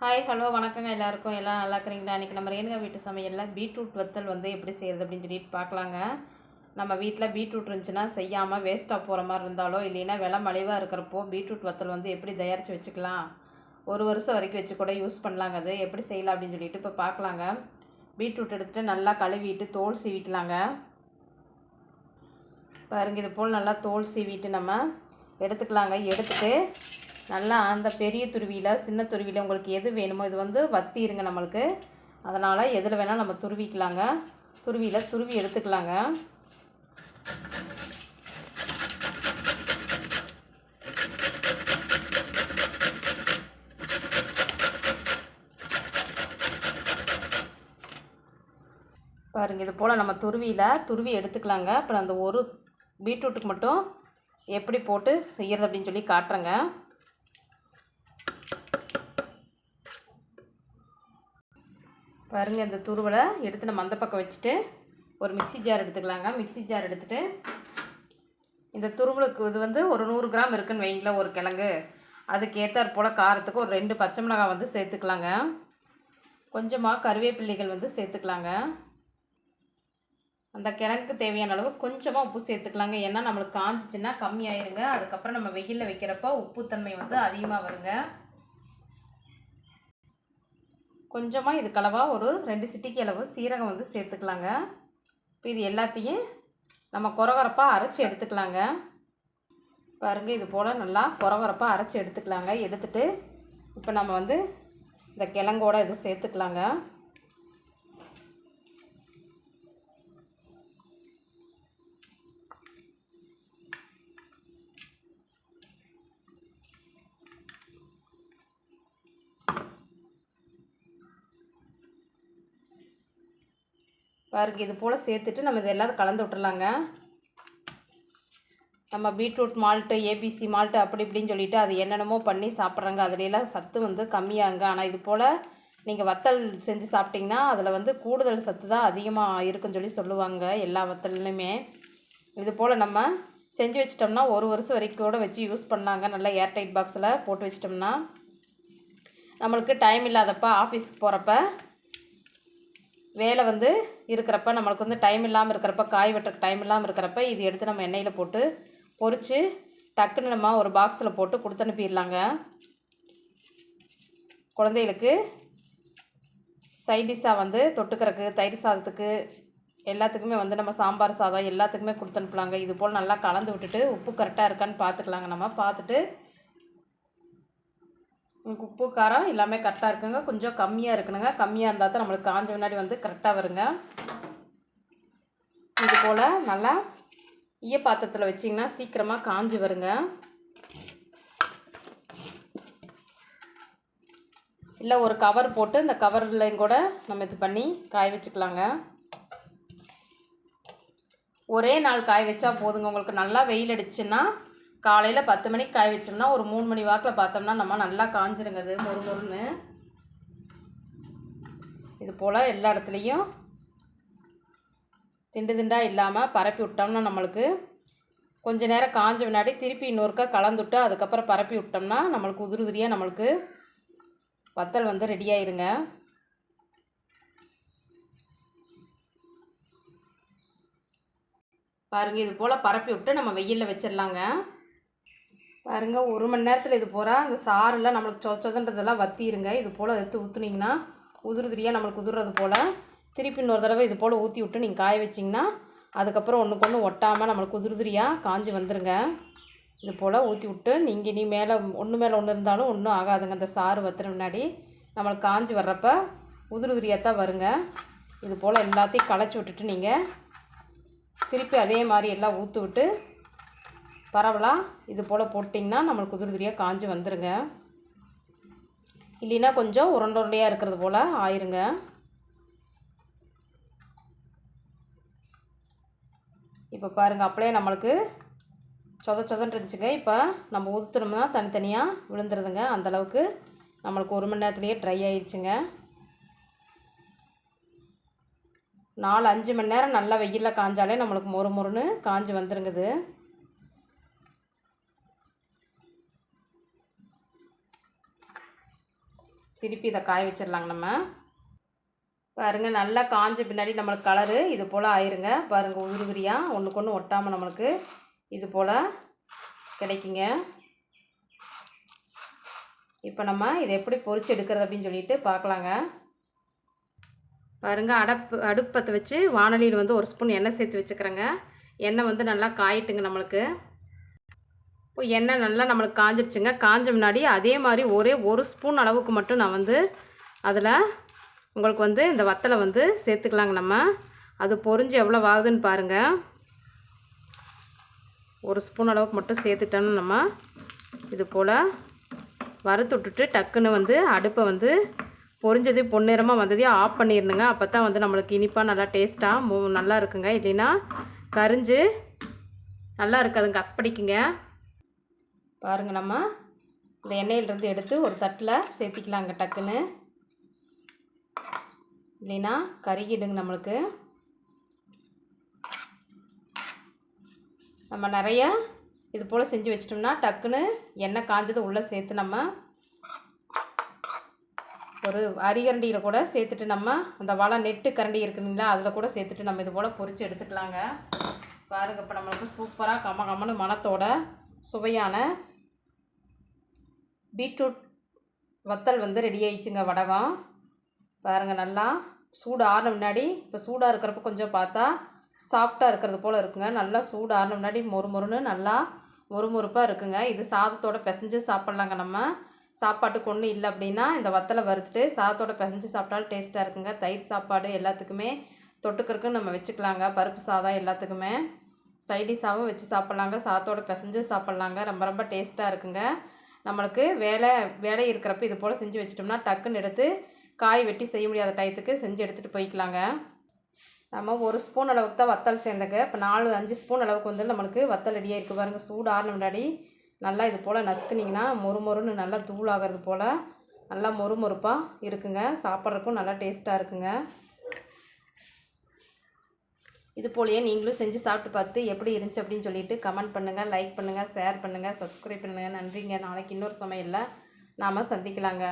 Hi hello வணக்கங்க எல்லாருக்கும். எல்லாம் நல்லா இருக்கிறீங்களா? இன்றைக்கி நம்ம ரேணுகா வீட்டு சமையலில் பீட்ரூட் வத்தல் வந்து எப்படி செய்கிறது அப்படின்னு சொல்லிட்டு பார்க்கலாங்க. நம்ம வீட்டில் பீட்ரூட் இருந்துச்சுன்னா செய்யாமல் வேஸ்ட்டாக போகிற மாதிரி இருந்தாலோ இல்லைன்னா விலை மலிவாக இருக்கிறப்போ பீட்ரூட் வத்தல் வந்து எப்படி தயாரித்து வச்சுக்கலாம்? ஒரு வருஷம் வரைக்கும் வச்சு கூட யூஸ் பண்ணலாங்க. அது எப்படி செய்யலாம் அப்படின்னு சொல்லிட்டு இப்போ பார்க்கலாங்க. பீட்ரூட் எடுத்துகிட்டு நல்லா கழுவிட்டு தோல் சீவிக்கலாங்க. பாருங்க இது போல் நல்லா தோல் சீவிட்டு நம்ம எடுத்துக்கலாங்க. எடுத்துட்டு நல்லா அந்த பெரிய துருவியில் சின்ன துருவியில் உங்களுக்கு எது வேணுமோ இது வந்து வத்தி இருங்க நம்மளுக்கு. அதனால் எதில் வேணால் நம்ம துருவிக்கலாங்க. துருவியில் துருவி எடுத்துக்கலாங்க. பாருங்க இது போல் நம்ம துருவியில் துருவி எடுத்துக்கலாங்க. அப்புறம் அந்த ஒரு பீட்ரூட்டுக்கு மட்டும் எப்படி போட்டு செய்கிறது அப்படின்னு சொல்லி காட்டுறேங்க. பாருங்க இந்த துருவலை எடுத்து நம்ம அந்த பக்கம் வச்சுட்டு ஒரு மிக்ஸி ஜார் எடுத்துக்கலாங்க. மிக்ஸி ஜார் எடுத்துகிட்டு இந்த துருவலுக்கு இது வந்து ஒரு நூறு கிராம் இருக்குன்னு வைங்களேன் ஒரு கிழங்கு. அதுக்கேற்றாற் போல் காரத்துக்கு ஒரு ரெண்டு பச்சை மிளகாய் வந்து சேர்த்துக்கலாங்க. கொஞ்சமாக கருவேப்பிள்ளைகள் வந்து சேர்த்துக்கலாங்க. அந்த கிழங்குக்கு தேவையான அளவு கொஞ்சமாக உப்பு சேர்த்துக்கலாங்க. ஏன்னா நம்மளுக்கு காஞ்சிச்சின்னா கம்மியாயிருங்க. அதுக்கப்புறம் நம்ம வெயிலில் வைக்கிறப்ப உப்புத்தன்மை வந்து அதிகமாக வருங்க. கொஞ்சமாக இது கலவாக ஒரு ரெண்டு சிட்டிக்கு அளவு சீரகம் வந்து சேர்த்துக்கலாங்க. இப்போ இது எல்லாத்தையும் நம்ம குறகுறப்பாக அரைச்சி எடுத்துக்கலாங்க. பாருங்க இது போல் நல்லா குறகுறப்பாக அரைச்சி எடுத்துக்கலாங்க. எடுத்துகிட்டு இப்போ நம்ம வந்து இந்த கிழங்கோட இது சேர்த்துக்கலாங்க. பாருங்க இது போல் சேர்த்துட்டு நம்ம இது எல்லாத்தையும் கலந்து விட்டுறலாங்க. நம்ம பீட்ரூட் மால்ட்டு ஏபிசி மால்ட்டு அப்படி இப்படின்னு சொல்லிட்டு அது என்னென்னமோ பண்ணி சாப்பிட்றாங்க. அதுலலாம் சத்து வந்து கம்மியாங்க. ஆனால் இது போல் நீங்கள் வத்தல் செஞ்சு சாப்பிட்டிங்கன்னா அதில் வந்து கூடுதல் சத்து தான் அதிகமாக இருக்குன்னு சொல்லி சொல்லுவாங்க எல்லா வத்தல்லையுமே. இது போல் நம்ம செஞ்சு வச்சிட்டோம்னா ஒரு வருஷம் வரைக்கும் கூட வச்சு யூஸ் பண்ணாங்க. நல்லா ஏர்டைட் பாக்ஸில் போட்டு வச்சிட்டோம்னா நம்மளுக்கு டைம் இல்லாதப்போ ஆஃபீஸ்க்கு போகிறப்ப வேலை வந்து இருக்கிறப்ப நம்மளுக்கு வந்து டைம் இல்லாமல் இருக்கிறப்ப காய் வெட்டுறக்கு டைம் இல்லாமல் இருக்கிறப்ப இது எடுத்து நம்ம எண்ணெயில் போட்டு பொரித்து டக்குன்னு நம்ம ஒரு பாக்ஸில் போட்டு கொடுத்து அனுப்பிடலாங்க. குழந்தைகளுக்கு சைடிஷாக வந்து தொட்டுக்கிறக்கு தயிர் சாதத்துக்கு எல்லாத்துக்குமே வந்து நம்ம சாம்பார் சாதம் எல்லாத்துக்குமே கொடுத்து அனுப்பலாங்க. இது போல் நல்லா கலந்து விட்டுட்டு உப்பு கரெக்டாக இருக்கான்னு பார்த்துக்கலாங்க. நம்ம பார்த்துட்டு உங்களுக்கு உப்பு காரம் எல்லாமே கரெக்டாக இருக்குங்க. கொஞ்சம் கம்மியாக இருக்கணுங்க. கம்மியாக இருந்தால் தான் நம்மளுக்கு காஞ்ச முன்னாடி வந்து கரெக்டாக வருங்க. இது போல் நல்லா ஈய பாத்திரத்தில் வச்சிங்கன்னா சீக்கிரமாக காஞ்சி வருங்க. இல்லை ஒரு கவர் போட்டு இந்த கவர்லையும் கூட நம்ம இது பண்ணி காய வச்சுக்கலாங்க. ஒரே நாள் காய வச்சா போதுங்க. உங்களுக்கு நல்லா வெயில் அடிச்சுன்னா காலையில் பத்து மணிக்கு காய வச்சோம்னா ஒரு மூணு மணி வாக்கில் பார்த்தோம்னா நம்ம நல்லா காஞ்சிருங்க அது மொறு மொறுன்னு. இது போல் எல்லா இடத்துலையும் திண்டு திண்டாக இல்லாமல் பரப்பி விட்டோம்னா நம்மளுக்கு கொஞ்ச நேரம் காஞ்ச முன்னாடி திருப்பி இன்னொருக்கா கலந்துட்டு அதுக்கப்புறம் பரப்பி விட்டோம்னா நம்மளுக்கு உதிரி உதிரியாக நம்மளுக்கு வத்தல் வந்து ரெடி ஆயிருங்க. பாருங்கள் இது போல் பரப்பி விட்டு நம்ம வெயிலில் வச்சிடலாங்க. பாருங்கள் ஒரு மணி நேரத்தில் இது போகிறா அந்த சாரெல்லாம் நம்மளுக்கு சொ சொதன்றதெல்லாம் வத்திருங்க. இது போல் எடுத்து ஊற்றுனீங்கன்னா உதிரியாக நம்மளுக்கு உதிர்றது போல். திருப்பி இன்னொரு தடவை இது போல் ஊற்றி விட்டு நீங்கள் காய வச்சிங்கன்னா அதுக்கப்புறம் ஒன்றுக்கு ஒன்று ஒட்டாமல் நம்மளுக்கு உதிரியாக காஞ்சி வந்துடுங்க இது போல் ஊற்றி விட்டு நீங்கள் இனி மேலே ஒன்று மேலே ஒன்று இருந்தாலும் ஒன்றும் ஆகாதுங்க. அந்த சாறு வத்துற முன்னாடி நம்மளுக்கு காஞ்சி வர்றப்ப உதிரி உதிரியாக தான் வருங்க. இது போல் எல்லாத்தையும் களைச்சி விட்டுட்டு நீங்கள் திருப்பி அதே மாதிரி எல்லாம் ஊற்று விட்டு பரவலாக இது போல் போட்டிங்கன்னா நம்மளுக்கு குதிரை உதிரியாக காஞ்சி வந்துடுங்க இல்லைன்னா கொஞ்சம் உருண்டை உருண்டையாக இருக்கிறது போல் ஆயிருங்க. இப்போ பாருங்கள் அப்படியே நம்மளுக்கு சொத சொதன்னு இருந்துச்சுங்க. இப்போ நம்ம ஊற்றுனோம்னா தனித்தனியாக விழுந்துருதுங்க. அந்தளவுக்கு நம்மளுக்கு ஒரு மணி நேரத்துலேயே ட்ரை ஆயிடுச்சுங்க நாலு அஞ்சு மணி நேரம் நல்லா வெயிலில் காஞ்சாலே நம்மளுக்கு மொறு மொறுன்னு காஞ்சி வந்துருங்குது. திருப்பி இதை காய வச்சிடலாங்க நம்ம. பாருங்க நல்லா காஞ்ச பின்னாடி நம்மளுக்கு கலரு இது போல் ஆயிருங்க. பாருங்கள் உயிர் உரியாக ஒன்றுக்கு ஒன்று ஒட்டாமல் நம்மளுக்கு இது போல் கிடைக்குங்க. இப்போ நம்ம இதை எப்படி பொறிச்சு எடுக்கிறது அப்படின்னு சொல்லிட்டு பார்க்கலாங்க. பாருங்கள் அடப்பு அடுப்பத்தை வச்சு வானலியில் வந்து ஒரு ஸ்பூன் எண்ணெய் சேர்த்து வச்சுக்கிறேங்க. எண்ணெய் வந்து நல்லா காயிட்டுங்க நம்மளுக்கு. இப்போ எண்ணெய் நல்லா நம்மளுக்கு காஞ்சிடுச்சுங்க காஞ்ச முன்னாடி அதே மாதிரி ஒரே ஒரு ஸ்பூன் அளவுக்கு மட்டும் நான் வந்து அதில் உங்களுக்கு வந்து இந்த வத்தலை வந்து சேர்த்துக்கலாங்க நம்ம. அது பொரிஞ்சு எவ்வளோ ஆகுதுன்னு பாருங்கள் ஒரு ஸ்பூன் அளவுக்கு மட்டும் சேர்த்துட்டோன்னு நம்ம இது போல் வறுத்து விட்டுட்டு டக்குன்னு வந்து அடுப்பை வந்து பொரிஞ்சது பொன்னிறமாக வந்ததையும் ஆஃப் பண்ணிடணுங்க. அப்போ தான் வந்து நம்மளுக்கு இனிப்பாக நல்லா டேஸ்ட்டாக மூ நல்லா இருக்குங்க. இல்லைன்னா கரிஞ்சு நல்லா இருக்காதுங்க. கசப்படிக்குங்க பாருங்கள் நம்ம. இந்த எண்ணெயிலிருந்து எடுத்து ஒரு தட்டில் சேர்த்திக்கலாங்க டக்குன்னு. இல்லைன்னா கருகிடுங்க நம்மளுக்கு. நம்ம நிறையா இது போல் செஞ்சு வச்சிட்டோம்னா டக்குன்னு எண்ணெய் காஞ்சது உள்ளே சேர்த்து நம்ம ஒரு அரிகரண்டியில் கூட சேர்த்துட்டு நம்ம அந்த வலை நெட்டு கரண்டி இருக்குங்களா அதில் கூட சேர்த்துட்டு நம்ம இது போல் பொறிச்சு எடுத்துக்கலாங்க. பாருங்கள் இப்போ நம்மளுக்கு சூப்பராக கம கம்மனு மணத்தோட சுவையான பீட்ரூட் வத்தல் வந்து ரெடி ஆயிடுச்சுங்க வடகம். பாருங்கள் நல்லா சூடு ஆறின முன்னாடி இப்போ சூடாக இருக்கிறப்ப கொஞ்சம் பார்த்தா சாஃப்டாக இருக்கிறது போல் இருக்குங்க. நல்லா சூடு ஆறின முன்னாடி மொறு மொறுன்னு நல்லா மொறுமொறுப்பாக இருக்குங்க. இது சாதத்தோட பிசைஞ்சு சாப்பிட்லாங்க நம்ம. சாப்பாட்டுக்கு ஒன்றும் இல்லை அப்படின்னா இந்த வத்தலை வறுத்துட்டு சாதத்தோட பிசைஞ்சு சாப்பிட்டாலும் டேஸ்ட்டாக இருக்குங்க. தயிர் சாப்பாடு எல்லாத்துக்குமே தொட்டுக்கிறதுக்கு நம்ம வச்சுக்கலாங்க. பருப்பு சாதம் எல்லாத்துக்குமே. சைடிஷாகவும் வச்சு சாப்பிட்லாங்க. சாத்தோடு பிசைஞ்சு சாப்பிட்லாங்க. ரொம்ப ரொம்ப டேஸ்ட்டாக இருக்குங்க. நம்மளுக்கு வேலை வேலை இருக்கிறப்ப இது போல் செஞ்சு வச்சிட்டோம்னா டக்குன்னு எடுத்து காய் வெட்டி செய்ய முடியாத டயத்துக்கு செஞ்சு எடுத்துகிட்டு போய்க்கலாங்க. நம்ம ஒரு ஸ்பூன் அளவுக்கு தான் வத்தல் சேர்ந்தங்க. இப்போ நாலு அஞ்சு ஸ்பூன் அளவுக்கு வந்து நம்மளுக்கு வத்தல் ரெடியாக இருக்குது பாருங்கள் சூடு ஆறின முன்னாடி நல்லா இது போல் நசுக்குனிங்கன்னா மொறு மொறுன்னு நல்லா தூள் ஆகிறது போல் நல்லா மொறு மொறுப்பாக இருக்குங்க. சாப்பிட்றதுக்கும் நல்லா டேஸ்ட்டாக இருக்குங்க. இது போலயே நீங்களும் செஞ்சு சாப்பிட்டு பார்த்து எப்படி இருந்துச்சு அப்படின்னு சொல்லிட்டு கமெண்ட் பண்ணுங்கள் லைக் பண்ணுங்கள் ஷேர் பண்ணுங்கள் சப்ஸ்கிரைப் பண்ணுங்கள் நன்றிங்க. நாளைக்கு இன்னொரு சமையலில் நாம் சந்திக்கலாங்க.